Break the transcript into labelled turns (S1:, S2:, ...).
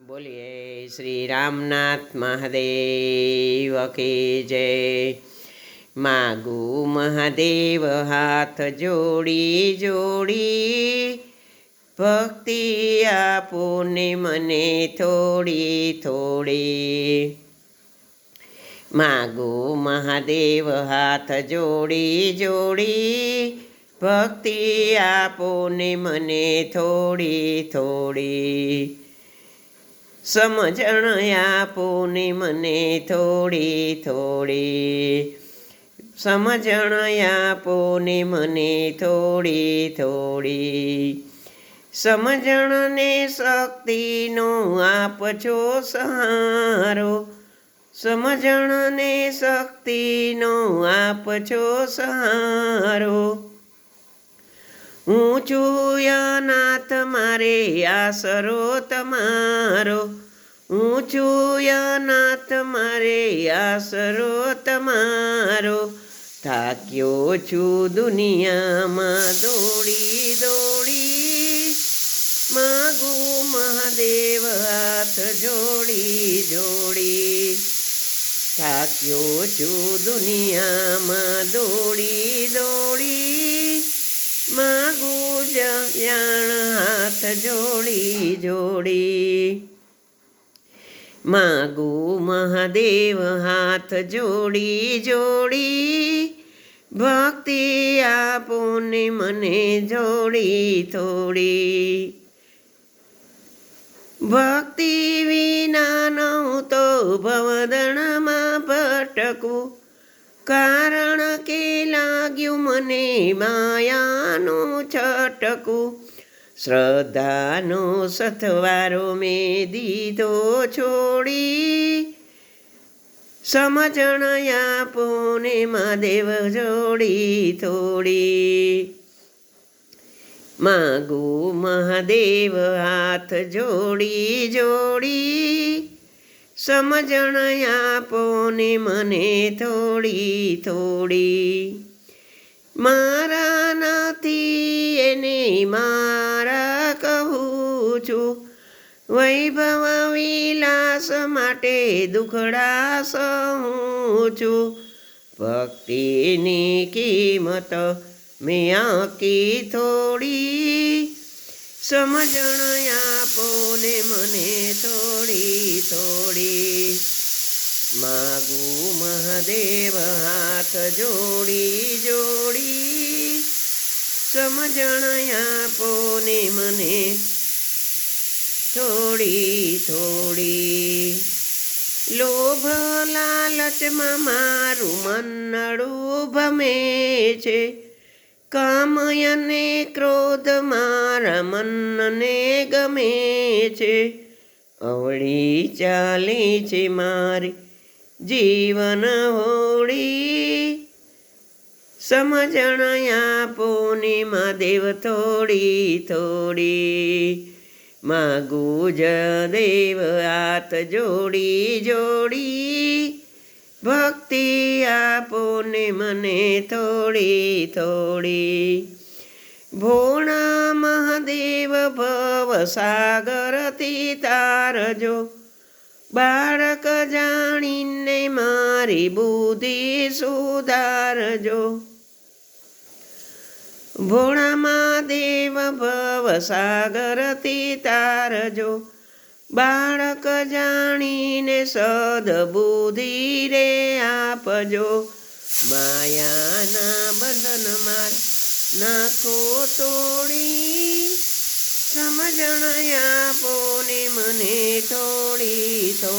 S1: બોલીએ શ્રી રામનાથ મહાદેવ કી જય. માગુ મહાદેવ હાથ જોડી જોડી, ભક્તિ આપો ને મને થોડી થોડી. માગુ મહાદેવ હાથ જોડી જોડી, ભક્તિ આપો ને મને થોડી થોડી. સમજણ આપો ને મને થોડી થોડી. સમજણ આપો ને મને થોડી થોડી. સમજણને શક્તિનો આપજો સહારો. સમજણને શક્તિનો આપજો સહારો. ઊંચું અનાથ મારે આસરો તમારો ઊંચું અનાથ મારે આસરો તમારો થાક્યો છું દુનિયામાં દોડી દોડી. માગુ મહાદેવ હાથ જોડી જોડી. થાક્યો છું દુનિયામાં દોડી દોડી. જયાણ હાથ જોડી જોડી. માગો મહાદેવ હાથ જોડી જોડી. ભક્તિ આપો ને મને જોડી, થોડી. ભક્તિ વિના તો ભવદણમાં ભટકું કારણ લાગ્યું મને માયાનું છટકું શ્રદ્ધાનો સથવારો મેં દીધો છોડી સમજણ આપો ને મહાદેવ જોડી થોડી માગુ મહાદેવ હાથ જોડી જોડી સમજણ આપો ને મને થોડી થોડી મારા નથી એને મારા કહું છું. વૈભવ વિલાસ માટે દુખડા સહું છું. ભક્તિની કિંમત મેં આંકી થોડી. સમજણ આપો ને મને થોડી થોડી. માગું મહાદેવ, હાથ જોડી જોડી. સમજણ આપો ને મને થોડી થોડી. લોભ લાલચમાં મારું મનડું ભમે છે. કામ ક્રોધ મારા મનને ગમે છે. અવળી ચાલી છે મારી જીવન હોળી સમજણ ને મહાદેવ થોડી થોડી માગું જ દેવ હાથ જોડી જોડી, ભક્તિ આપો ને મને થોડી થોડી. ભોણા મહાદેવ ભવ સાગરથી તારજો. બાળક જાણીને મારી બુદ્ધિ સુધારજો. ભોળામાં દેવ ભવ સાગરથી તારજો. બાળક જાણીને સદબુદ્ધિ રે આપજો. માયાના બંધન માર નાખો તોડી. સમજણ આપો ને મને થોડી થોડી